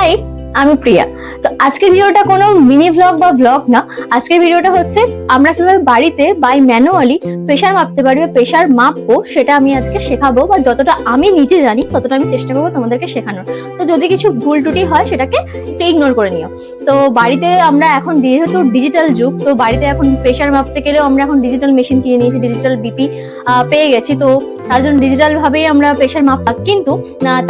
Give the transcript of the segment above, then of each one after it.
High আমি প্রিয়া। তো আজকের ভিডিওটা কোনো মিনি ভ্লগ বা ভ্লগ না। আজকের ভিডিওটা হচ্ছে আমরা কীভাবে বাড়িতে বাই ম্যানুয়ালি প্রেশার মাপতে পারি বা প্রেশার মাপবো সেটা আমি আজকে শেখাবো বা যতটা আমি নিজে জানি ততটা আমি চেষ্টা করব তোমাদেরকে শেখানোর। তো যদি কিছু ভুল টুটি হয় সেটাকে একটু ইগনোর করে নিও। তো বাড়িতে আমরা এখন যেহেতু ডিজিটাল যুগ, তো বাড়িতে এখন প্রেশার মাপতে গেলেও আমরা এখন ডিজিটাল মেশিন কিনে নিয়েছি ডিজিটাল বিপি পেয়ে গেছি। তো তার জন্য ডিজিটাল ভাবেই আমরা প্রেশার মাপ কিন্তু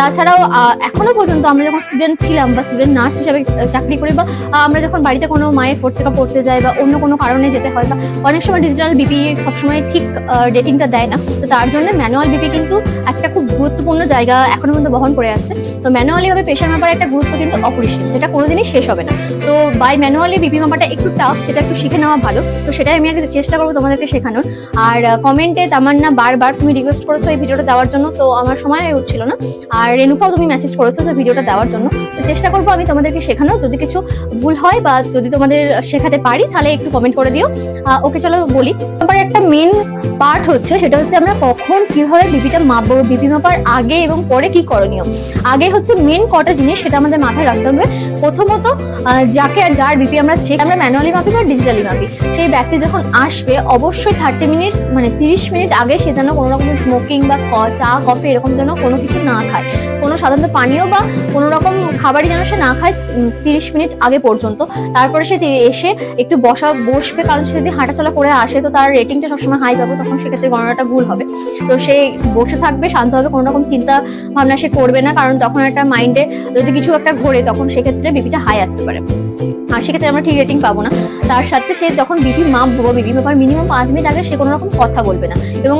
তাছাড়াও আহ, এখনও পর্যন্ত আমরা যখন স্টুডেন্ট ছিলাম বা স্টুডেন্ট নার্স হিসেবে চাকরি করি বা আমরা যখন বাড়িতে কোনো মায়ের ফোর্থ চেকআপ করতে যাই বা অন্য কোনো কারণে যেতে হয় বা অনেক সময় ডিজিটাল বিপি সবসময় ঠিক ডেটিংটা দেয় না তো তার জন্য ম্যানুয়াল বিপি কিন্তু একটা খুব গুরুত্বপূর্ণ জায়গা এখনও পর্যন্ত বহন করে আসছে। তো ম্যানুয়ালি ভাবে প্রেশার মাপার একটা গুরুত্ব কিন্তু অপরিসীম যেটা কোনোদিনই শেষ হবে না। তো বাই ম্যানুয়ালি বিপি মাপাটা একটু টাফ যেটা একটু শিখে নেওয়া ভালো। তো সেটাই আমি আগে চেষ্টা করব তোমাদেরকে শেখানোর। আর কমেন্টে তামান্না বারবার তুমি রিকোয়েস্ট করেছ এই ভিডিওটা দেওয়ার জন্য, তো আমার সময় হয়ে উঠছিল না। আর রেনুকাও তুমি মেসেজ করেছ যে ভিডিওটা দেওয়ার জন্য। তো চেষ্টা করব আমি তোমাদেরকে শেখানো যদি কিছু ভুল হয় বা যদি তোমাদের শেখাতে পারি, তাহলে একটু কমেন্ট করে দিও। ওকে চলো বলি। আবার একটা মেন পার্ট হচ্ছে, সেটা হচ্ছে আমরা কখন কীভাবে বিপিটা মাপবো বিপি মাপার আগে এবং পরে কি করণীয়। আগে হচ্ছে মেন কটা জিনিস, সেটা আমাদের মাথায় রাখতে হবে। প্রথমত যাকে যার বিপি আমরা চেক আমরা ম্যানুয়ালি মাপি বা ডিজিটালি মাপি। সেই ব্যক্তি যখন আসবে, অবশ্যই থার্টি মিনিটস মানে তিরিশ মিনিট আগে সে যেন কোনো রকম স্মোকিং বা ক- চা, কফি এরকম যেন কোনো কিছু না খায়। কোনো সাধারণত পানীয় বা কোনো রকম খাবারই যেন সে না খায় তিরিশ মিনিট আগে পর্যন্ত। তারপরে সে এসে একটু বসা, বসবে কারণ সে যদি হাঁটাচলা করে আসে তো তার রেটিংটা সবসময় হাই পাবো, তখন সেক্ষেত্রে গণনাটা ভুল হবে। তো সে বসে থাকবে, শান্ত হবে, কোনো রকম চিন্তা ভাবনা সে করবে না, কারণ তখন একটা মাইন্ডে যদি কিছু একটা ঘোরে, তখন সেক্ষেত্রে বিপিটা হাই আসতে পারে। আর সেক্ষেত্রে আমরা ঠিক রেটিং পাবো না। তার সাথে সে যখন বিপি মাপবো বা বিপি মাপার মিনিমাম পাঁচ মিনিট আগে সে কোনো রকম কথা বলবে না। এবং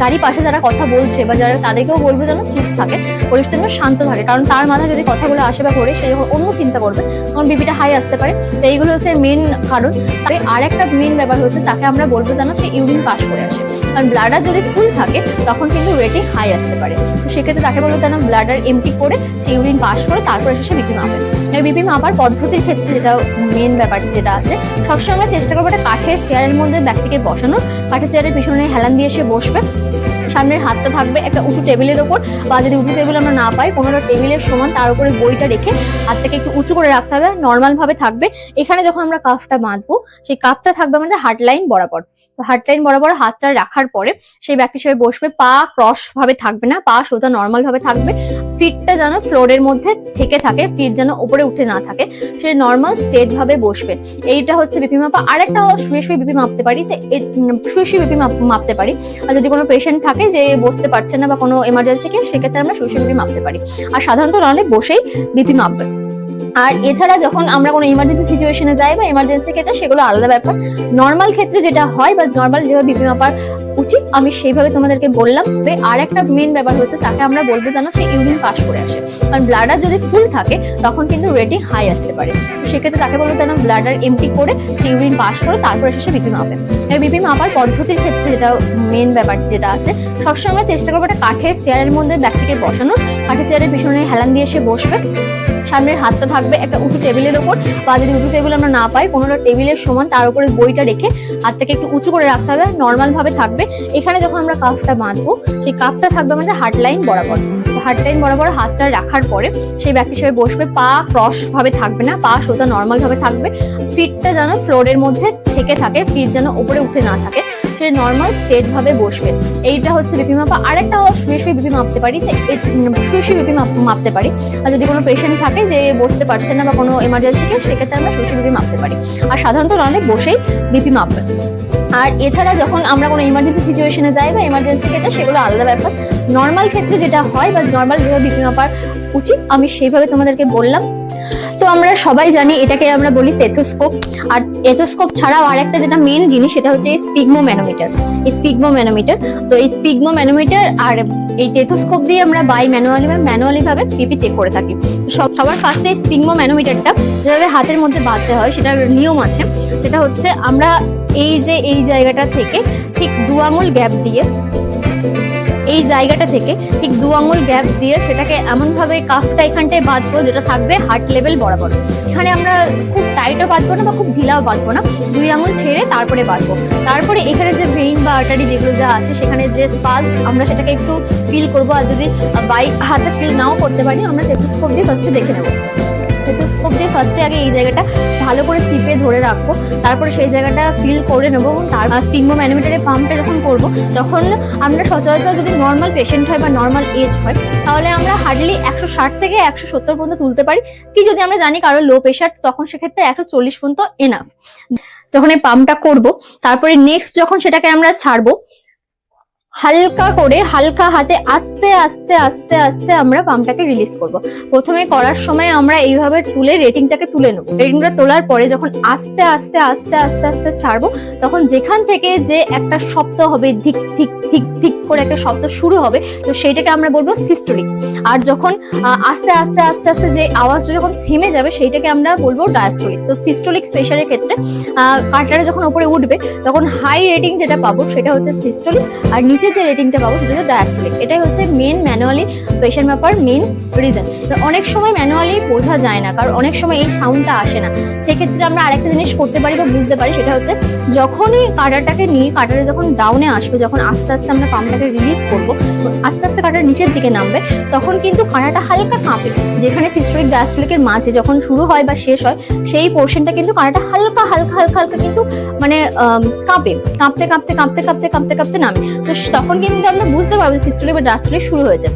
চারিপাশে যারা কথা বলছে বা যারা তাদেরকেও বলবে যেন চুপ থাকে পরিবেশ যেন শান্ত থাকে। কারণ তার মাথায় যদি কথাগুলো আসে বা করে, সে যখন অন্য চিন্তা করবে, তখন বিপিটা হাই আসতে পারে। তো এইগুলো হচ্ছে মেন কারণ। আর একটা মেন ব্যাপার হচ্ছে, তাকে আমরা বলব যেন সে ইউরিন পাস করে আসে। কারণ ব্লাডার যদি ফুল থাকে, তখন কিন্তু রেটিং হাই আসতে পারে। তো সেক্ষেত্রে তাকে বলব তারা ব্লাডার এমটি করে সেই ইউরিন পাস করে তারপরে এসে সে বিপি মাপে। এই বিপি মাপার পদ্ধতির ক্ষেত্রে যেটা মেন ব্যাপার যেটা আছে, সবসময় আমরা চেষ্টা করব একটা কাঠের চেয়ারের মধ্যে ব্যক্তিকে বসানোর। কাঠের চেয়ারের পিছনে হেলান দিয়ে সে বসবে। সামনের হাতটা থাকবে একটা উঁচু টেবিলের ওপর বা যদি উঁচু টেবিল আমরা না পাই কোনো টেবিলের সমান, তার উপরে বইটা রেখে হাতটাকে একটু উঁচু করে রাখতে হবে নর্মাল ভাবে থাকবে। এখানে যখন আমরা কাফটা বাঁধবো সেই কাপটা থাকবে আমাদের হার্ট লাইন বরাবর। তো হার্ট লাইন বরাবর হাতটা রাখার পরে সেই ব্যক্তি হিসেবে বসবে, পা ক্রস ভাবে থাকবে না, পা সোজা নর্মাল ভাবে থাকবে। ফিটটা যেন ফ্লোরের মধ্যে থেকে থাকে ফিট যেন উপরে উঠে না থাকে, সে নর্মাল স্টেট ভাবে বসবে। এইটা হচ্ছে বিপি মাপা। আর একটা শুয়ে শুয়ে বিপি মাপতে পারি, তো শুয়ে শুয়ে বিপি মাপ- মাপতে পারি। আর যদি কোনো পেশেন্ট থাকে যে বসতে পারছে না বা কোনো এমার্জেন্সি কেস সেক্ষেত্রে আমরা শুয়ে বিপি মাপতে পারি। আর সাধারণত নাহলে বসেই বিপি মাপবে। আর এছাড়া যখন আমরা কোনো ইমার্জেন্সি সিচুয়েশনে যাই বা ইমার্জেন্সি ক্ষেত্রে, সেগুলো আলাদা ব্যাপার। নর্মাল ক্ষেত্রে যেটা হয় বা নর্মাল যেভাবে বিপি মাপার উচিত, আমি সেইভাবে তোমাদেরকে বললাম। তবে আর একটা মেন ব্যাপার হচ্ছে, তাকে আমরা বলব যেন সে ইউরিন পাস করে আসে। কারণ ব্লাডার যদি ফুল থাকে, তখন কিন্তু রেটিং হাই আসতে পারে। সেক্ষেত্রে তাকে বলব যেন ব্লাডার এমটি করে ইউরিন পাস করে, তারপরে এসে সে বিপি মাপে। এই বিপি মাপার পদ্ধতির ক্ষেত্রে যেটা মেন ব্যাপার যেটা আছে, সবসময় আমরা চেষ্টা করব একটা কাঠের চেয়ারের মধ্যে ব্যক্তিকে বসানো কাঠের চেয়ারের পিছনে হেলান দিয়ে সে বসবে। সামনের হাতটা থাকবে একটা উঁচু টেবিলের ওপর, বা যদি উঁচু টেবিল আমরা না পাই কোনো একটা টেবিলের সমান, তার উপরে বইটা রেখে হাতটাকে একটু উঁচু করে রাখতে হবে নর্মাল ভাবে থাকবে। এখানে যখন আমরা কাফটা বাঁধবো, সেই কাপটা থাকবে আমাদের হার্ট লাইন বরাবর। হার্ট লাইন বরাবর হাতটা রাখার পরে সেই ব্যক্তি হিসেবে বসবে, পা ক্রস ভাবে থাকবে না, পা সোজা নর্মাল ভাবে থাকবে। ফিটটা যেন ফ্লোরের মধ্যে থেকে থাকে ফিট যেন উপরে উঠে না থাকে। সে নর্মাল স্টেট ভাবে বসবে। এইটা হচ্ছে বিপি মাপা। আরেকটা শুয়ে শুয়ে বিপি মাপতে পারি। শুয়ে শুয়ে বিপি মাপ- মাপতে পারি। আর যদি কোনো পেশেন্ট থাকে যে বসতে পারছে না বা কোনো এমার্জেন্সি কেস সেক্ষেত্রে আমরা শুয়ে শুয়ে বিপি মাপতে পারি। আর সাধারণত নাহলে বসেই বিপি মাপবে। আর এছাড়া যখন আমরা কোনো ইমার্জেন্সি সিচুয়েশনে যাই বা এমার্জেন্সি ক্ষেত্রে, সেগুলো আলাদা ব্যাপার। নর্মাল ক্ষেত্রে যেটা হয় বা নর্মাল যেভাবে বিপি মাপার উচিত, আমি সেইভাবে তোমাদেরকে বললাম। আমরা সবাই জানি, এটাকে আমরা বলি টেথোস্কোপ আর টেথোস্কোপ ছাড়াও আরেকটা যেটা মেন জিনিস, সেটা হচ্ছে স্পিগমো ম্যানোমিটার স্পিগমো ম্যানোমিটার তো এই স্পিগমো ম্যানোমিটার আর এই টেথোস্কোপ দিয়ে আমরা বাই ম্যানুয়ালি বা ম্যানুয়ালি ভাবে পিপি চেক করে থাকি। সব, সবার ফার্স্টে স্পিগমো ম্যানোমিটারটা যেভাবে হাতের মধ্যে বাঁধতে হয়, সেটার নিয়ম আছে। সেটা হচ্ছে আমরা এই যে, এই জায়গাটা থেকে ঠিক দু আঙুল গ্যাপ দিয়ে এই জায়গাটা থেকে ঠিক দু আঙুল গ্যাপ দিয়ে সেটাকে এমনভাবে কাফটা এখানটায় বাঁধবো যেটা থাকবে হার্ট লেভেল বরাবর। এখানে আমরা খুব টাইটও বাঁধবো না বা খুব ঢিলাও বাঁধবো না, দুই আঙুল ছেড়ে তারপরে বাঁধবো। তারপরে এখানে যে ভেইন বা আর্টারি যেগুলো যা আছে, সেখানে যে পালস আমরা সেটাকে একটু ফিল করব। আর যদি বাইক হাতে ফিল নাও করতে পারি, আমরা টেথোস্কোপ দিয়ে ফার্স্টে দেখে নেব। দিয়ে ফার্স্টে আগে এই জায়গাটা ভালো করে চিপে ধরে রাখব। তারপরে সেই জায়গাটা ফিল করে নেব তার স্টিগমো ম্যানোমিটারের পাম্পটা যখন করব, তখন আমরা সচরাচর যদি নর্মাল পেশেন্ট হয় বা নর্মাল এজ হয়, তাহলে আমরা হার্ডলি একশো ষাট থেকে একশো সত্তর পর্যন্ত তুলতে পারি। কি যদি আমরা জানি কারও লো প্রেশার তখন সেক্ষেত্রে একশো চল্লিশ পর্যন্ত এনাফ যখন এই পাম্পটা করব, তারপরে নেক্সট যখন সেটাকে আমরা ছাড়বো হালকা করে, হালকা হাতে আস্তে আস্তে আস্তে আস্তে আমরা পাম্পটাকে রিলিজ করব। প্রথমে করার সময় আমরা এইভাবে তুলে রেটিংটাকে তুলে নেব। রেটিংটা তোলার পরে যখন আস্তে আস্তে আস্তে আস্তে আস্তে ছাড়বো, তখন যেখান থেকে যে একটা শব্দ হবে, ধিক ধিক ধিক ধিক করে একটা শব্দ শুরু হবে, তো সেইটাকে আমরা বলব সিস্টোলিক আর যখন আস্তে আস্তে আস্তে আস্তে যে আওয়াজটা যখন থেমে যাবে, সেইটাকে আমরা বলব ডায়াস্টোলিক তো সিস্টোলিক স্পেশালের ক্ষেত্রে কাটারে যখন উপরে উঠবে, তখন হাই রেটিং যেটা পাবো, সেটা হচ্ছে সিস্টোলিক আর নিচে যে রেটিংটা পাবো সেটা হচ্ছে ডায়াস্টোলিক এটাই হচ্ছে মেন ম্যানুয়ালি পেশেন্ট ব্যাপার মেন রিজন অনেক সময় ম্যানুয়ালি বোঝা যায় না, কারণ অনেক সময় এই সাউন্ডটা আসে না। সেক্ষেত্রে আমরা আরেকটা জিনিস করতে পারি বা বুঝতে পারি, সেটা হচ্ছে যখনই কাটারটাকে নিয়ে, কাটারে যখন ডাউনে আসবে, যখন আস্তে আস্তে আমরা পাম্পটাকে রিলিজ করব, আস্তে আস্তে কাটার নিচের দিকে নামবে, তখন কিন্তু কাঁটাটা হালকা কাঁপে। যেখানে সিস্টোরিক ডায়াস্টোলিকের মাঝে যখন শুরু হয় বা শেষ হয়, সেই পোর্শনটা কিন্তু কাঁটাটা হালকা হালকা হালকা হালকা কিন্তু মানে কাঁপে। কাঁপতে কাঁপতে কাঁপতে কাঁপতে কাঁপতে কাঁপতে নামে। তো তখন কিন্তু আমরা বুঝতে পারব সিস্টোলিক বা ডায়াস্টোলিক শুরু হয়েছে।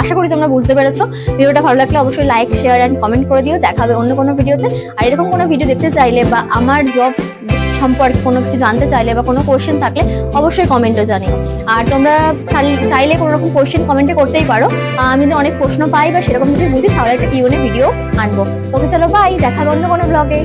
আশা করি তোমরা বুঝতে পেরেছ। ভিডিওটা ভালো লাগলে অবশ্যই লাইক শেয়ার অ্যান্ড কমেন্ট করে দিও। দেখাবে অন্য কোনো ভিডিওতে আর এরকম কোনো ভিডিও দেখতে চাইলে বা আমার জব সম্পর্কে কোনো কিছু জানতে চাইলে বা কোনো কোয়েশ্চেন থাকলে অবশ্যই কমেন্টে জানিও। আর তোমরা চাইলে- কোনো রকম কোয়েশ্চেন কমেন্টে করতেই পারো। আমি যদি অনেক প্রশ্ন পাই বা সেরকম যদি বুঝি, তাহলে একটা কিউনে ভিডিও আনব। ওকে, চলো বাই দেখা অন্য কোনো ব্লগে